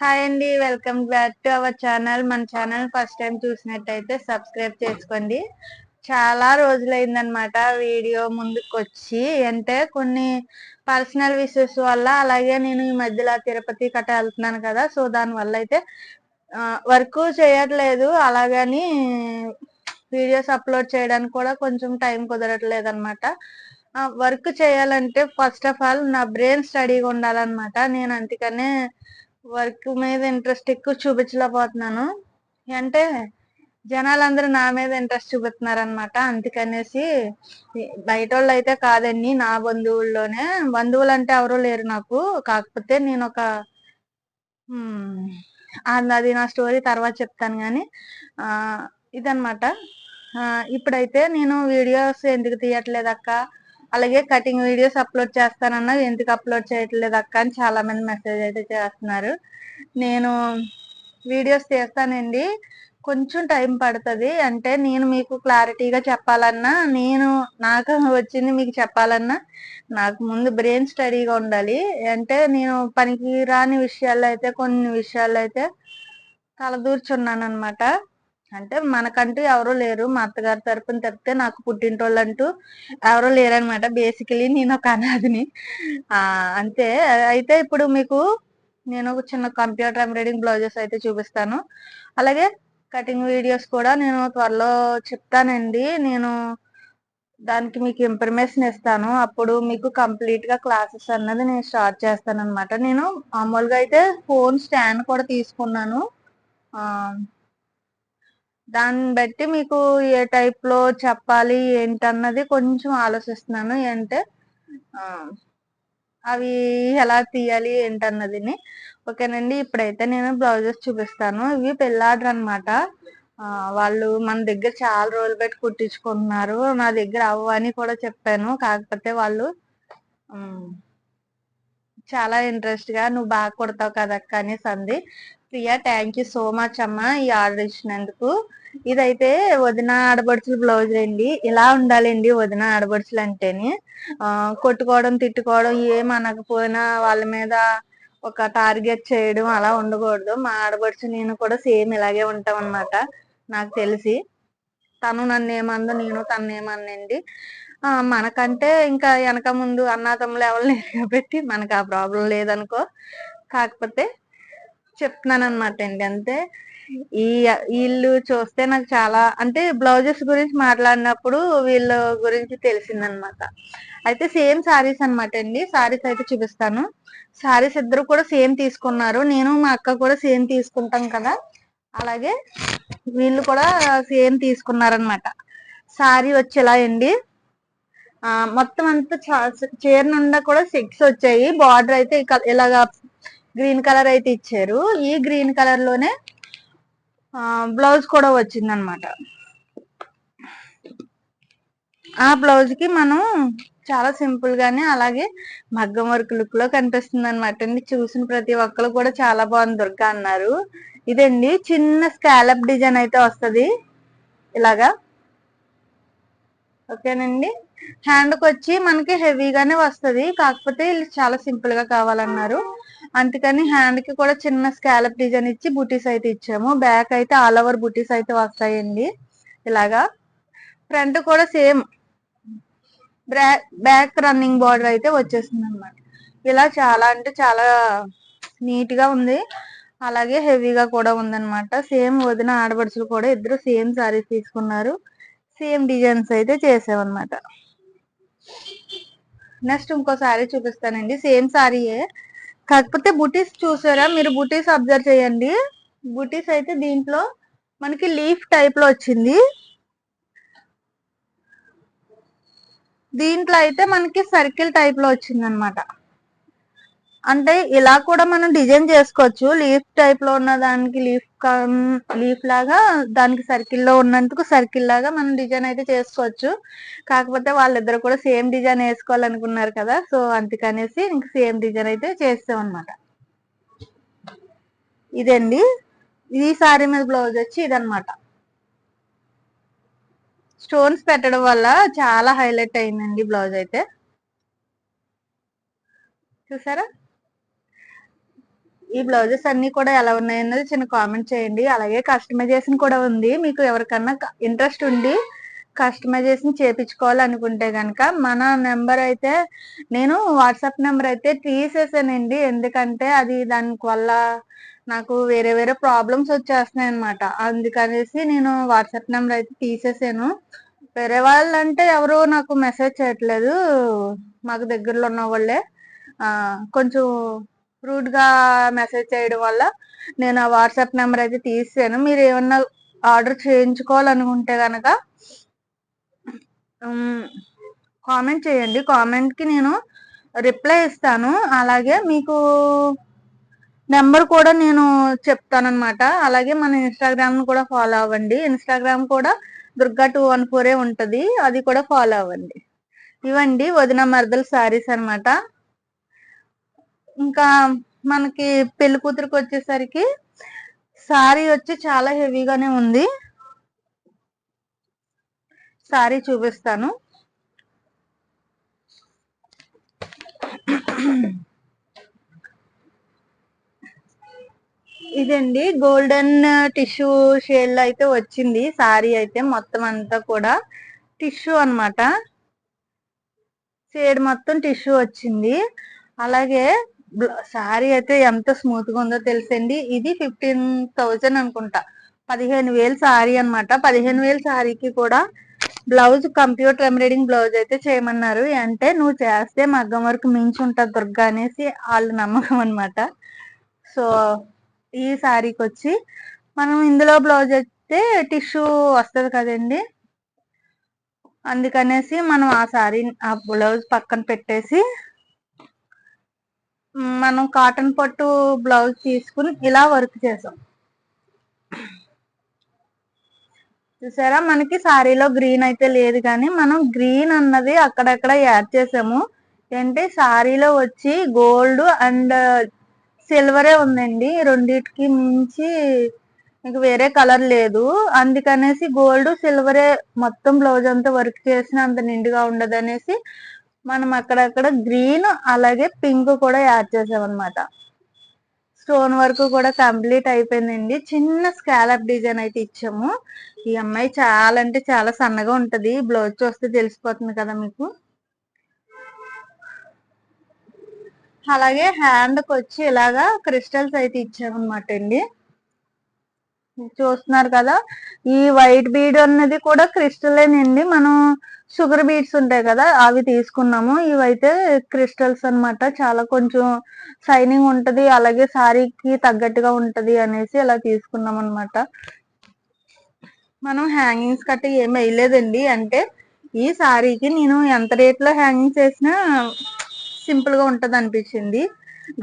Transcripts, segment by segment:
Hi అండి welcome back to our channel. మన channel first time చూసినట్టయితే సబ్స్క్రైబ్ చేసుకోండి. చాలా రోజులైందనమాట వీడియో ముందుకు వచ్చి అంటే కొన్ని పర్సనల్ విషయస్ వల్ల అలాగే నేను ఈ మధ్యలో తిరుపతి కట్ట వెళ్తున్నాను కదా సో దాని వల్ల అయితే వర్క్ చేయట్లేదు. అలాగని వీడియోస్ అప్లోడ్ చేయడానికి కూడా కొంచెం టైం కుదరట్లేదు అనమాట వర్క్ చేయాలంటే ఫస్ట్ ఆఫ్ ఆల్ నా బ్రెయిన్ స్టడీగా ఉండాలన్నమాట. నేను అందుకనే వర్క్ మీద ఇంట్రెస్ట్ ఎక్కువ చూపించలేకపోతున్నాను. అంటే జనాలందరూ నా మీద ఇంట్రెస్ట్ చూపిస్తున్నారు అనమాట అందుకనేసి బయట వాళ్ళు అయితే కాదండి నా బంధువుల్లోనే. బంధువులు అంటే ఎవరు లేరు నాకు. కాకపోతే నేను ఒక అది నా స్టోరీ తర్వాత చెప్తాను కానీ ఇదనమాట ఇప్పుడైతే నేను వీడియోస్ ఎందుకు తీయట్లేదు అక్క అలాగే కటింగ్ వీడియోస్ అప్లోడ్ చేస్తానన్నా ఎందుకు అప్లోడ్ చేయట్లేదు అక్క అని చాలా మంది మెసేజ్ అయితే చేస్తున్నారు. నేను వీడియోస్ తీస్తానండి. కొంచెం టైం పడుతుంది. అంటే నేను మీకు క్లారిటీగా చెప్పాలన్నా నేను నాకు వచ్చింది మీకు చెప్పాలన్నా నాకు ముందు బ్రెయిన్ స్టడీగా ఉండాలి. అంటే నేను పనికి రాని విషయాల్లో అయితే కొన్ని విషయాల్లో అయితే తలదూర్చున్నాను అనమాట అంటే మనకంటూ ఎవరు లేరు. మా అత్తగారి తరపున తప్పితే నాకు పుట్టింటోళ్ళు అంటూ ఎవరు లేరనమాట బేసికలీ నేను ఒక అనాథిని. అంతే. అయితే ఇప్పుడు మీకు నేను ఒక చిన్న కంప్యూటర్ ఎంబ్రాయిడింగ్ బ్లౌజెస్ అయితే చూపిస్తాను. అలాగే కటింగ్ వీడియోస్ కూడా నేను త్వరలో చెప్తానండి. నేను దానికి మీకు ఇన్ఫర్మేషన్ ఇస్తాను. అప్పుడు మీకు కంప్లీట్గా క్లాసెస్ అన్నది నేను స్టార్ట్ చేస్తాను అనమాట నేను మామూలుగా అయితే ఫోన్ స్టాండ్ కూడా తీసుకున్నాను. దాన్ని బట్టి మీకు ఏ టైప్లో చెప్పాలి ఏంటన్నది కొంచెం ఆలోచిస్తున్నాను. అంటే అవి ఎలా తీయాలి ఏంటన్నది ఓకేనండి ఇప్పుడైతే నేను బ్లౌజెస్ చూపిస్తాను. ఇవి పెళ్ళాడరు అనమాట వాళ్ళు మన దగ్గర చాలా రోజులు పెట్టి కుట్టించుకుంటున్నారు. నా దగ్గర అవ్వని కూడా చెప్పాను. కాకపోతే వాళ్ళు చాలా ఇంట్రెస్ట్గా నువ్వు బాగా కుడతావు కదక్క అనేసి అంది. Priya thank you so much అమ్మ ఈ ఆర్డర్ ఇచ్చినందుకు. ఇదైతే వదిన ఆడబడుచుల బ్లౌజ్ అండి. ఇలా ఉండాలండి వదిన ఆడబడుచులు అంటేనే. కొట్టుకోవడం తిట్టుకోవడం ఏం అనకపోయినా వాళ్ళ మీద ఒక టార్గెట్ చేయడం అలా ఉండకూడదు. మా ఆడపడుచు నేను కూడా సేమ్ ఇలాగే ఉంటాం అనమాట నాకు తెలిసి. తను నన్ను ఏమందో నేను తను ఏమన్నండి మనకంటే ఇంకా వెనక ముందు అన్నాతమ్ములు ఎవరు లేరు కాబట్టి మనకు ఆ ప్రాబ్లం లేదనుకో. కాకపోతే చెప్తున్నాను అనమాట అండి అంతే. ఈ వీళ్ళు చూస్తే నాకు చాలా అంటే బ్లౌజెస్ గురించి మాట్లాడినప్పుడు వీళ్ళ గురించి తెలిసిందనమాట. అయితే సేమ్ సారీస్ అనమాట అండి. సారీస్ అయితే చూపిస్తాను. సారీస్ ఇద్దరు కూడా సేమ్ తీసుకున్నారు. నేను మా అక్క కూడా సేమ్ తీసుకుంటాం కదా. అలాగే వీళ్ళు కూడా సేమ్ తీసుకున్నారనమాట సారీ వచ్చేలా అండి. మొత్తం అంతా చీర నుండా కూడా సిక్స్ వచ్చాయి. బార్డర్ అయితే ఇలాగా గ్రీన్ కలర్ అయితే ఇచ్చారు. ఈ గ్రీన్ కలర్లోనే బ్లౌజ్ కూడా వచ్చింది అనమాట ఆ బ్లౌజ్కి మనం చాలా సింపుల్ గానే అలాగే మగ్గం వర్క్ లుక్లో కనిపిస్తుంది అనమాట అండి. చూసిన ప్రతి ఒక్కరు కూడా చాలా బాగుంది దుర్గా అన్నారు. ఇదండి చిన్న స్కాలప్ డిజైన్ అయితే వస్తుంది. ఇలాగా. ఓకేనండి. హ్యాండ్కి వచ్చి మనకి హెవీగానే వస్తుంది. కాకపోతే చాలా సింపుల్గా కావాలన్నారు. అందుకని హ్యాండ్కి కూడా చిన్న స్కాలప్ డిజైన్ ఇచ్చి బుటీస్ అయితే ఇచ్చాము. బ్యాక్ అయితే ఆల్ ఓవర్ బుటీస్ అయితే వస్తాయండి. ఇలాగా. ఫ్రంట్ కూడా సేమ్ బ్యాక్ రన్నింగ్ బార్డర్ అయితే వచ్చేసింది అనమాట ఇలా చాలా అంటే చాలా నీట్గా ఉంది. అలాగే హెవీగా కూడా ఉందన్నమాట. సేమ్ వదిన ఆడపడుచులు కూడా ఇద్దరు సేమ్ సారీస్ తీసుకున్నారు. సేమ్ డిజైన్స్ అయితే చేసామన్నమాట. నెక్స్ట్ ఇంకో సారీ చూపిస్తానండి. సేమ్ సారీయే కాకపోతే బుటీస్ చూసారా? మీరు బుటీస్ అబ్జర్వ్ చేయండి. బుటీస్ అయితే దీంట్లో మనకి లీఫ్ టైప్లో వచ్చింది. దీంట్లో అయితే మనకి సర్కిల్ టైప్లో వచ్చింది అనమాట అంటే ఇలా కూడా మనం డిజైన్ చేసుకోవచ్చు. లీఫ్ టైప్లో ఉన్న దానికి లీఫ్ లీఫ్ లాగా దానికి సర్కిల్లో ఉన్నందుకు సర్కిల్ లాగా మనం డిజైన్ అయితే చేసుకోవచ్చు. కాకపోతే వాళ్ళిద్దరు కూడా సేమ్ డిజైన్ వేసుకోవాలనుకున్నారు కదా సో అందుకనేసి ఇంక సేమ్ డిజైన్ అయితే చేస్తాం అనమాట ఇదండి. ఈ సారీ మీద బ్లౌజ్ వచ్చి ఇదనమాట స్టోన్స్ పెట్టడం వల్ల చాలా హైలైట్ అయిందండి బ్లౌజ్ అయితే. చూసారా? ఈ బ్లౌజెస్ అన్ని కూడా ఎలా ఉన్నాయన్నది చిన్న కామెంట్ చేయండి. అలాగే కస్టమైజేషన్ కూడా ఉంది. మీకు ఎవరికన్నా ఇంట్రెస్ట్ ఉండి కస్టమైజేషన్ చేపించుకోవాలనుకుంటే కనుక మన నెంబర్ అయితే నేను వాట్సాప్ నెంబర్ అయితే తీసేసానండి. ఎందుకంటే అది దానికి వల్ల నాకు వేరే వేరే ప్రాబ్లమ్స్ వచ్చేస్తున్నాయి అనమాట అందుకనేసి నేను వాట్సాప్ నెంబర్ అయితే తీసేసాను. వేరే వాళ్ళంటే ఎవరు నాకు మెసేజ్ చేయట్లేదు. మాకు దగ్గరలో ఉన్న వాళ్ళే. కొంచెం రూడ్గా మెసేజ్ చేయడం వల్ల నేను ఆ వాట్సాప్ నెంబర్ అయితే తీసాను మీరు ఏమన్నా ఆర్డర్ చేయించుకోవాలనుకుంటే కనుక కామెంట్ చేయండి. కామెంట్కి నేను రిప్లై ఇస్తాను. అలాగే మీకు నెంబర్ కూడా నేను చెప్తానమాట అలాగే మన ఇన్స్టాగ్రామ్ కూడా ఫాలో అవ్వండి. ఇన్స్టాగ్రామ్ కూడా దుర్గా టూ వన్ ఫోరే ఉంటుంది. అది కూడా ఫాలో అవ్వండి. ఇవ్వండి. వదిన మరదల శారీస్ అనమాట ఇంకా మనకి పెళ్ళి కూతురికి వచ్చేసరికి సారీ వచ్చి చాలా హెవీగానే ఉంది. సారీ చూపిస్తాను. ఇదండి గోల్డెన్ టిష్యూ షేడ్ అయితే వచ్చింది. సారీ అయితే మొత్తం అంతా కూడా టిష్యూ అనమాట షేడ్ మొత్తం టిష్యూ వచ్చింది. అలాగే సారీ అయితే ఎంత స్మూత్గా ఉందో తెలుసండి. ఇది ఫిఫ్టీన్ థౌజండ్ అనుకుంటా. పదిహేను వేలు సారీ అనమాట పదిహేను వేలు సారీకి కూడా బ్లౌజ్ కంప్యూటర్ ఎంబ్రాయిడింగ్ బ్లౌజ్ అయితే చేయమన్నారు. అంటే నువ్వు చేస్తే మగ్గం వరకు మించి ఉంటుంది దుర్గా అనేసి వాళ్ళ నమ్మకం అనమాట సో ఈ శారీకి వచ్చి మనం ఇందులో బ్లౌజ్ అయితే టిష్యూ వస్తుంది కదండి. అందుకనేసి మనం ఆ శారీ ఆ బ్లౌజ్ పక్కన పెట్టేసి మనం కాటన్ పట్టు బ్లౌజ్ తీసుకుని ఇలా వర్క్ చేసాం. చూసారా? మనకి శారీలో గ్రీన్ అయితే లేదు కానీ మనం గ్రీన్ అన్నది అక్కడక్కడ యాడ్ చేసాము. ఏంటి? శారీలో వచ్చి గోల్డ్ అండ్ సిల్వరే ఉందండి. రెండిటికి మించి ఇంక వేరే కలర్ లేదు. అందుకనేసి గోల్డ్ సిల్వరే మొత్తం బ్లౌజ్ అంతా వర్క్ చేసిన అంత నిండుగా ఉండదు అనేసి మనం అక్కడక్కడ గ్రీన్ అలాగే పింక్ కూడా యాడ్ చేసామన్నమాట. స్టోన్ వర్క్ కూడా కంప్లీట్ అయిపోయిందండి. చిన్న స్కాలప్ డిజైన్ అయితే ఇచ్చాము. ఈ అమ్మాయి చాలా అంటే చాలా సన్నగా ఉంటుంది. బ్లౌజ్ చూస్తే తెలిసిపోతుంది కదా మీకు. అలాగే హ్యాండ్కి వచ్చి ఇలాగా క్రిస్టల్స్ అయితే ఇచ్చామన్నమాట అండి. చూస్తున్నారు కదా ఈ వైట్ బీడ్ అన్నది కూడా క్రిస్టలేనండి. మనం షుగర్ బీట్స్ ఉంటాయి కదా అవి తీసుకున్నాము. ఇవైతే క్రిస్టల్స్ అనమాట చాలా కొంచెం షైనింగ్ ఉంటది అలాగే సారీకి తగ్గట్టుగా ఉంటది అనేసి ఇలా తీసుకున్నాం అనమాట మనం హ్యాంగింగ్స్ కట్ట ఏం వేయలేదండి. అంటే ఈ సారీకి నేను ఎంత రేట్లో హ్యాంగింగ్ చేసినా సింపుల్గా ఉంటది అనిపించింది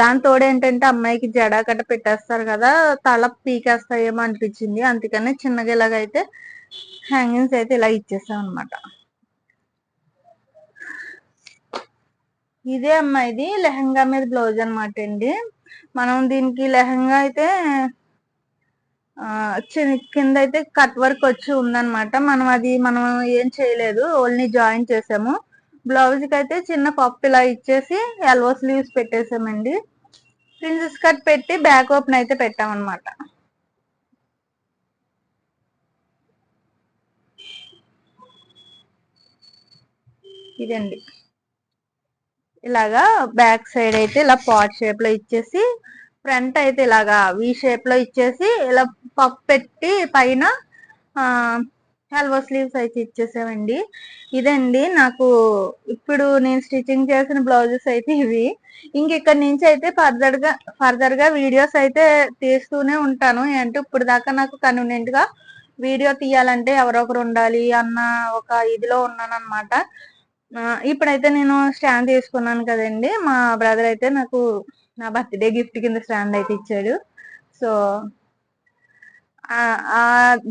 దాని తోడు ఏంటంటే అమ్మాయికి జడ కట్ట పెట్టేస్తారు కదా తల పీకేస్తాయేమో అనిపించింది. అందుకనే చిన్నగా ఇలాగైతే హ్యాంగింగ్స్ అయితే ఇలా ఇచ్చేసాం అనమాట ఇదే అమ్మాయిది లెహంగా మీద బ్లౌజ్ అనమాట అండి. మనం దీనికి లెహంగా అయితే కింద అయితే కట్ వర్క్ వచ్చి ఉందన్నమాట. మనం అది మనం ఏం చేయలేదు ఓన్లీ జాయిన్ చేసాము. బ్లౌజ్కి అయితే చిన్న పప్పు ఇలా ఇచ్చేసి ఎల్వో స్లీవ్స్ పెట్టేసామండి. ప్రిన్సెస్ కట్ పెట్టి బ్యాక్ ఓపెన్ అయితే పెట్టామన్నమాట. ఇదండి. ఇలాగా బ్యాక్ సైడ్ అయితే ఇలా పాట్ షేప్లో ఇచ్చేసి ఫ్రంట్ అయితే ఇలాగా వి షేప్లో ఇచ్చేసి ఇలా పప్పు పెట్టి పైన ఎల్వో స్లీవ్స్ అయితే ఇచ్చేసామండి. ఇదండి నాకు ఇప్పుడు నేను స్టిచ్చింగ్ చేసిన బ్లౌజెస్ అయితే ఇవి. ఇంక ఇక్కడ నుంచి అయితే ఫర్దర్గా ఫర్దర్గా వీడియోస్ అయితే తీస్తూనే ఉంటాను. అంటే ఇప్పుడు దాకా నాకు కన్వీనియంట్గా వీడియో తీయాలంటే ఎవరొకరు ఉండాలి అన్న ఒక ఇదిలో ఉన్నాను అనమాట ఇప్పుడైతే నేను స్టాండ్ తీసుకున్నాను కదండి. మా బ్రదర్ అయితే నాకు నా బర్త్డే గిఫ్ట్ కింద స్టాండ్ అయితే ఇచ్చాడు. సో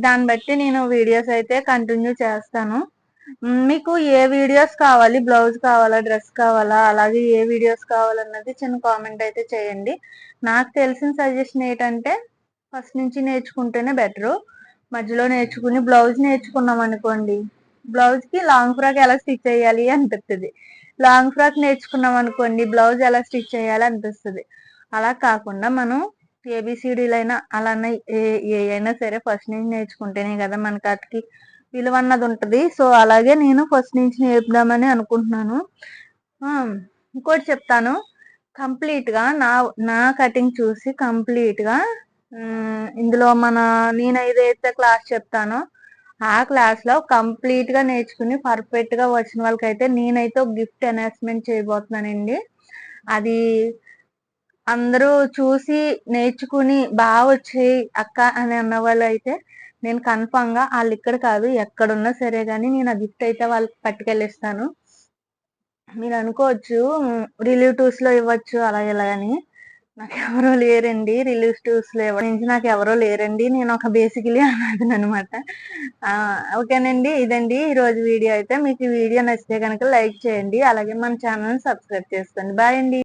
దాన్ని బట్టి నేను వీడియోస్ అయితే కంటిన్యూ చేస్తాను. మీకు ఏ వీడియోస్ కావాలి? బ్లౌజ్ కావాలా? డ్రెస్ కావాలా? అలాగే ఏ వీడియోస్ కావాలన్నది చిన్న కామెంట్ అయితే చేయండి. నాకు తెలిసిన సజెషన్ ఏంటంటే ఫస్ట్ నుంచి నేర్చుకుంటేనే బెటరు. మధ్యలో నేర్చుకుని బ్లౌజ్ నేర్చుకున్నాం అనుకోండి బ్లౌజ్కి లాంగ్ ఫ్రాక్ ఎలా స్టిచ్ చేయాలి అనిపిస్తుంది. లాంగ్ ఫ్రాక్ నేర్చుకున్నాం అనుకోండి బ్లౌజ్ ఎలా స్టిచ్ చేయాలి అనిపిస్తుంది. అలా కాకుండా మనం ఏబిసిడీలైనా అలానే ఏ ఏ అయినా సరే ఫస్ట్ నుంచి నేర్చుకుంటేనే కదా మనకి వాటికి విలువ అన్నది ఉంటుంది. సో అలాగే నేను ఫస్ట్ నుంచి నేర్పుదామని అనుకుంటున్నాను. ఇంకోటి చెప్తాను. కంప్లీట్గా నా నా కటింగ్ చూసి కంప్లీట్గా ఇందులో మన నేను ఏదైతే క్లాస్ చెప్తానో ఆ క్లాస్లో కంప్లీట్గా నేర్చుకుని పర్ఫెక్ట్గా వచ్చిన వాళ్ళకైతే నేనైతే గిఫ్ట్ అనౌన్స్మెంట్ చేయబోతున్నానండి. అది అందరూ చూసి నేర్చుకుని బాగా వచ్చాయి అక్క అని అన్న వాళ్ళు అయితే నేను కన్ఫామ్గా వాళ్ళు ఇక్కడ కాదు ఎక్కడున్నా సరే కానీ నేను ఆ గిఫ్ట్ అయితే వాళ్ళకి పట్టుకెళ్ళిస్తాను. మీరు అనుకోవచ్చు రిలేటివ్స్లో ఇవ్వచ్చు అలా ఇలా అని. నాకు ఎవరో లేరండి. రిలేటివ్స్లో ఎవరి నుంచి నాకు ఎవరో లేరండి. నేను ఒక బేసికలీ అన్నది అనమాట ఓకేనండి. ఇదండి ఈ రోజు వీడియో అయితే. మీకు వీడియో నచ్చితే కనుక లైక్ చేయండి. అలాగే మన ఛానల్ సబ్స్క్రైబ్ చేసుకోండి. బాయ్ అండి.